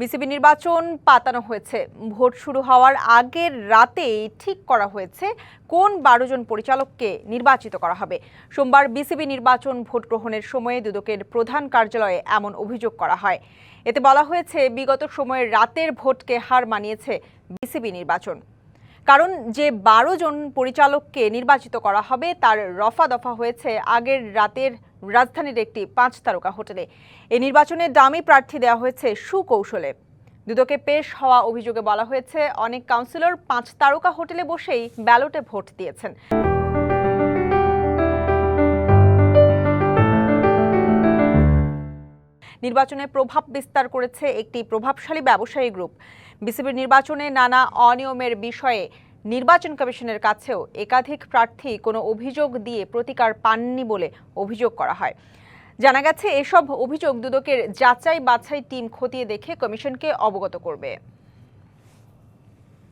BCB নির্বাচন পাতানো হয়েছে। ভোট শুরু হওয়ার আগের রাতেই ঠিক করা হয়েছে কোন বারো জন পরিচালককে নির্বাচিত করা হবে। সোমবার বিসিবি নির্বাচন ভোট গ্রহণের সময়ে দুদকের প্রধান কার্যালয়ে এমন অভিযোগ করা হয়। এতে বলা হয়েছে, বিগত সময়ে রাতের ভোটকে হার মানিয়েছে বিসিবি নির্বাচন। কারণ যে বারো জন পরিচালককে নির্বাচিত করা হবে, তার রফা দফা হয়েছে আগের রাতের রাজধানীর একটি পাঁচ তারকা হোটেলে। এই নির্বাচনে দামি প্রার্থী দেওয়া হয়েছে সুকৌশলে। দুদকে পেশ হওয়া অভিযোগে বলা হয়েছে, অনেক কাউন্সিলর পাঁচ তারকা হোটেলে বসেই ব্যালটে ভোট দিয়েছেন। নির্বাচনে প্রভাব বিস্তার করেছে একটি প্রভাবশালী ব্যবসায়ী গ্রুপ। বিসিবির নির্বাচনে নানা অনিয়মের বিষয়ে নির্বাচন কমিশনের কাছেও একাধিক প্রার্থী কোনো অভিযোগ দিয়ে প্রতিকার পাননি বলে অভিযোগ করা হয়। জানা গেছে, এসব অভিযোগ দুদকের যাচাই বাছাই টিম খতিয়ে দেখে কমিশনকে অবগত করবে।